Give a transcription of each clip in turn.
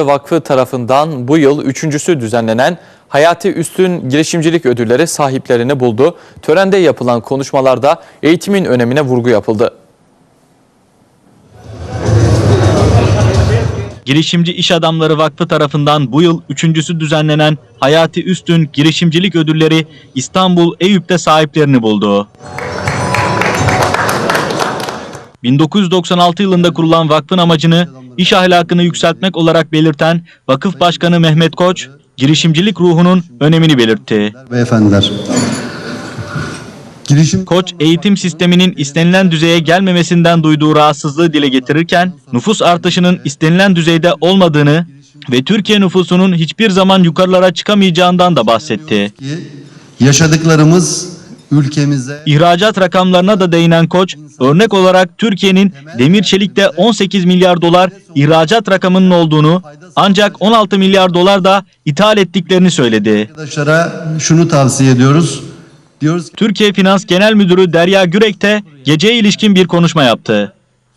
Vakfı tarafından bu yıl üçüncüsü düzenlenen Hayati Üstün Girişimcilik Ödülleri sahiplerini buldu. Törende yapılan konuşmalarda eğitimin önemine vurgu yapıldı. Girişimci İş Adamları Vakfı tarafından bu yıl üçüncüsü düzenlenen Hayati Üstün Girişimcilik Ödülleri İstanbul Eyüp'te sahiplerini buldu. 1996 yılında kurulan vakfın amacını iş ahlakını yükseltmek olarak belirten Vakıf Başkanı Mehmet Koç, girişimcilik ruhunun önemini belirtti. Beyefendiler. Girişim Koç eğitim sisteminin istenilen düzeye gelmemesinden duyduğu rahatsızlığı dile getirirken nüfus artışının istenilen düzeyde olmadığını ve Türkiye nüfusunun hiçbir zaman yukarılara çıkamayacağından da bahsetti. yaşadıklarımız ülkemize İhracat rakamlarına da değinen Koç, örnek olarak Türkiye'nin demir çelikte 18 milyar dolar ihracat rakamının olduğunu ancak 16 milyar dolar da ithal ettiklerini söyledi. arkadaşlara şunu tavsiye ediyoruz. Diyoruz ki Türkiye Finans Genel Müdürü Derya Gürek de geceye ilişkin bir konuşma yaptı.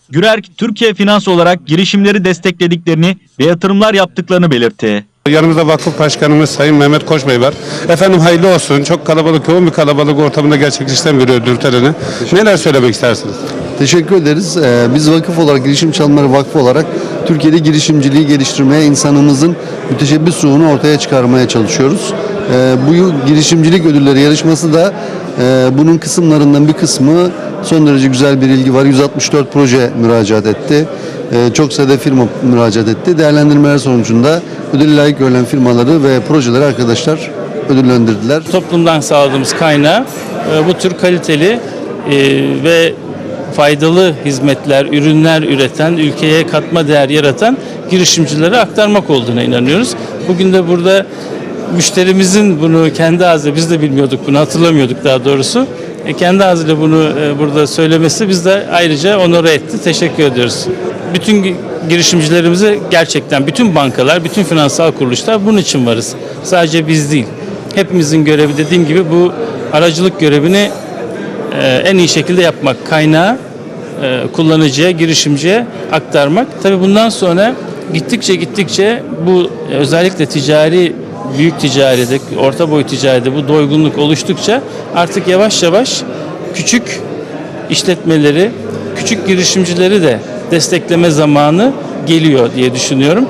Gürek, Türkiye Finans olarak girişimleri desteklediklerini ve yatırımlar yaptıklarını belirtti. Yanımızda vakıf başkanımız Sayın Mehmet Koç Bey var. Efendim hayırlı olsun. Çok kalabalık, yoğun bir kalabalık ortamında gerçekleştiren bir ödül töreni. Neler söylemek istersiniz? teşekkür ederiz. Ee, biz vakıf olarak Girişim Çalımları Vakfı olarak Türkiye'de girişimciliği geliştirmeye insanımızın müteşebbis ruhunu ortaya çıkarmaya çalışıyoruz. Ee, bu girişimcilik ödülleri yarışması da e, bunun kısımlarından bir kısmı son derece güzel bir ilgi var. 164 proje müracaat etti. Ee, çok sayıda firma müracaat etti. Değerlendirmeler sonucunda ödül layık görülen firmaları ve projeleri arkadaşlar ödüllendirdiler. toplumdan sağladığımız kaynağı e, bu tür kaliteli e, ve faydalı hizmetler, ürünler üreten, ülkeye katma değer yaratan girişimcilere aktarmak olduğuna inanıyoruz. Bugün de burada müşterimizin bunu kendi ağzıyla biz de bilmiyorduk bunu hatırlamıyorduk daha doğrusu. E, kendi ağzıyla bunu e, burada söylemesi biz de ayrıca onore etti. Teşekkür ediyoruz. Bütün gi- girişimcilerimize gerçekten bütün bankalar, bütün finansal kuruluşlar bunun için varız. Sadece biz değil. Hepimizin görevi dediğim gibi bu aracılık görevini e, en iyi şekilde yapmak. Kaynağı kullanıcıya, girişimciye aktarmak. Tabii bundan sonra gittikçe gittikçe bu özellikle ticari büyük ticarede, orta boy ticarede bu doygunluk oluştukça artık yavaş yavaş küçük işletmeleri, küçük girişimcileri de destekleme zamanı geliyor diye düşünüyorum.